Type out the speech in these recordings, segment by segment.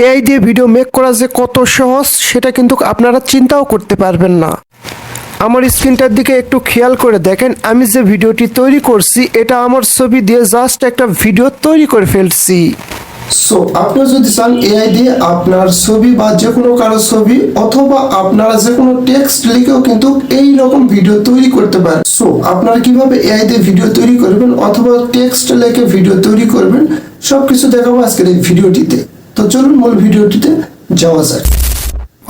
AI দিয়ে video make করা যে কত সহজ, সেটা কিন্তু আপনারা চিন্তাও করতে পারবেন না। আমার স্ক্রিনটার দিকে একটু খেয়াল করে দেখেন, আমি যে ভিডিওটি তৈরি করছি, এটা আমার ছবি দিয়ে জাস্ট একটা ভিডিও তৈরি করে ফেলছি। সো আপনি যদি চান এআই দিয়ে আপনার ছবি বা যে কোনো কারও ছবি অথবা আপনারা যে কোনো টেক্সট লিখেও কিন্তু এই রকম ভিডিও তৈরি করতে পারেন। সো আপনারা কীভাবে এআই দিয়ে ভিডিও তৈরি করবেন অথবা টেক্সট লিখে ভিডিও তৈরি করবেন, সবকিছু দেখাবো আজকের এই ভিডিওটিতে তো চলুন মূল ভিডিওটিতে যাওয়া যাক।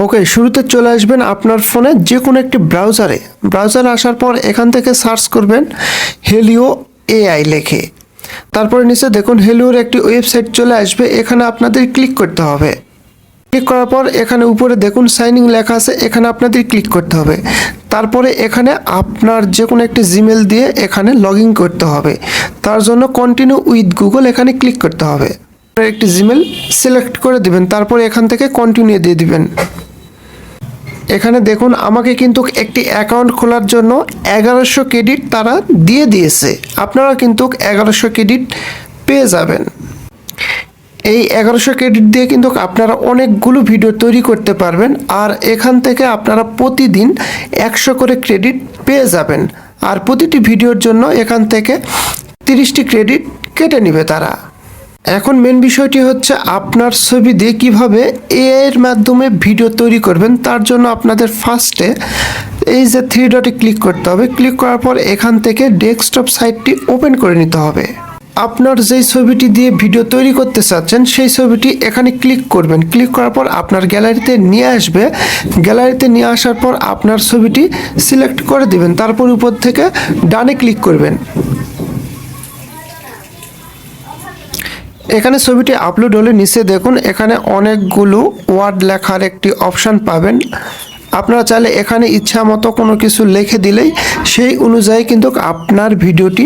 ওকে, শুরুতে চলে আসবেন আপনার ফোনে যে কোনো একটি ব্রাউজারে। ব্রাউজারে আসার পর এখান থেকে সার্চ করবেন হেলিও এআই লেখে। তারপরে নিচে দেখুন হেলিওর একটি ওয়েবসাইট চলে আসবে, এখানে আপনাদের ক্লিক করতে হবে। ক্লিক করার পর এখানে উপরে দেখুন সাইনিং লেখা আছে, এখানে আপনাদের ক্লিক করতে হবে। তারপরে এখানে আপনার যে কোনো একটি জিমেল দিয়ে এখানে লগ করতে হবে। তার জন্য কন্টিনিউ উইথ গুগল এখানে ক্লিক করতে হবে। একটি জিমেল সিলেক্ট করে দিবেন, তারপরে এখান থেকে কন্টিনিউ দিয়ে দিবেন। এখানে দেখুন, আমাকে কিন্তু একটি অ্যাকাউন্ট খোলার জন্য এগারোশো ক্রেডিট তারা দিয়ে দিয়েছে। আপনারা কিন্তু এগারোশো ক্রেডিট পেয়ে যাবেন। এই এগারোশো ক্রেডিট দিয়ে কিন্তু আপনারা অনেকগুলো ভিডিও তৈরি করতে পারবেন আর এখান থেকে আপনারা প্রতিদিন একশো করে ক্রেডিট পেয়ে যাবেন। আর প্রতিটি ভিডিওর জন্য এখান থেকে তিরিশটি ক্রেডিট কেটে নেবে তারা। এখন মেন বিষয়টি হচ্ছে আপনার ছবি দিয়ে কীভাবে এআই এর মাধ্যমে ভিডিও তৈরি করবেন, তার জন্য আপনাদের ফার্স্টে এই যে থ্রি ডটে ক্লিক করতে হবে। ক্লিক করার পর এখান থেকে ডেস্কটপ সাইটটি ওপেন করে নিতে হবে। আপনার যেই ছবিটি দিয়ে ভিডিও তৈরি করতে চাচ্ছেন, সেই ছবিটি এখানে ক্লিক করবেন। ক্লিক করার পর আপনার গ্যালারিতে নিয়ে আসবে। গ্যালারিতে নিয়ে আসার পর আপনার ছবিটি সিলেক্ট করে দিবেন। তারপর উপর থেকে ডানে ক্লিক করবেন। এখানে ছবিটি আপলোড হলে নিচে দেখুন, এখানে অনেকগুলো ওয়ার্ড লেখার একটি অপশান পাবেন। আপনারা চাইলে এখানে ইচ্ছা মতো কোনো কিছু লিখে দিলেই সেই অনুযায়ী কিন্তু আপনার ভিডিওটি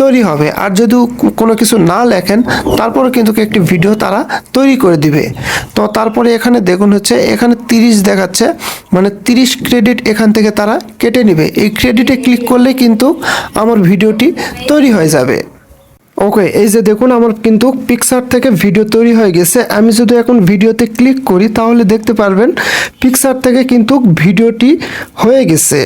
তৈরি হবে। আর যদি কোনো কিছু না লেখেন তারপরে কিন্তু একটি ভিডিও তারা তৈরি করে দিবে। তো তারপরে এখানে দেখুন হচ্ছে, এখানে তিরিশ দেখাচ্ছে মানে তিরিশ ক্রেডিট এখান থেকে তারা কেটে নেবে। এই ক্রেডিটে ক্লিক করলে কিন্তু আমার ভিডিওটি তৈরি হয়ে যাবে। ওকে এই যে দেখুন, আমার কিন্তু পিকচার থেকে ভিডিও তৈরি হয়ে গেছে। আমি যদি এখন ভিডিওতে ক্লিক করি, তাহলে দেখতে পারবেন পিকচার থেকে কিন্তু ভিডিওটি হয়ে গেছে।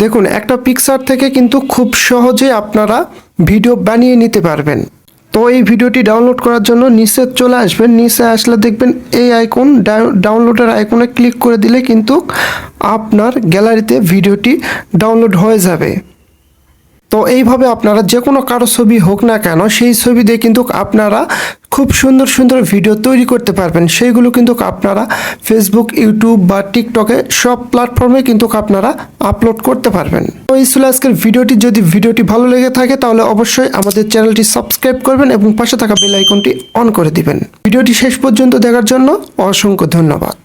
দেখুন, একটা পিকচার থেকে কিন্তু খুব সহজে আপনারা ভিডিও বানিয়ে নিতে পারবেন। তো এই ভিডিওটি ডাউনলোড করার জন্য নিচে চলে আসবেন। নিচে আসলে দেখবেন এই আইকন ডাউনলোডের আইকনে ক্লিক করে দিলে কিন্তু আপনার গ্যালারিতে ভিডিওটি ডাউনলোড হয়ে যাবে। তো এইভাবে আপনারা যে কোনো কারও ছবি হোক না কেন, সেই ছবি দিয়ে কিন্তু আপনারা খুব সুন্দর সুন্দর ভিডিও তৈরি করতে পারবেন। সেইগুলো কিন্তু আপনারা ফেসবুক ইউটিউব বা টিকটকে সব প্ল্যাটফর্মে কিন্তু আপনারা আপলোড করতে পারবেন। তো এই ছিল আজকের ভিডিওটি যদি ভিডিওটি ভালো লেগে থাকে, তাহলে অবশ্যই আমাদের চ্যানেলটি সাবস্ক্রাইব করবেন এবং পাশে থাকা বেল আইকনটি অন করে দিবেন। ভিডিওটি শেষ পর্যন্ত দেখার জন্য অসংখ্য ধন্যবাদ।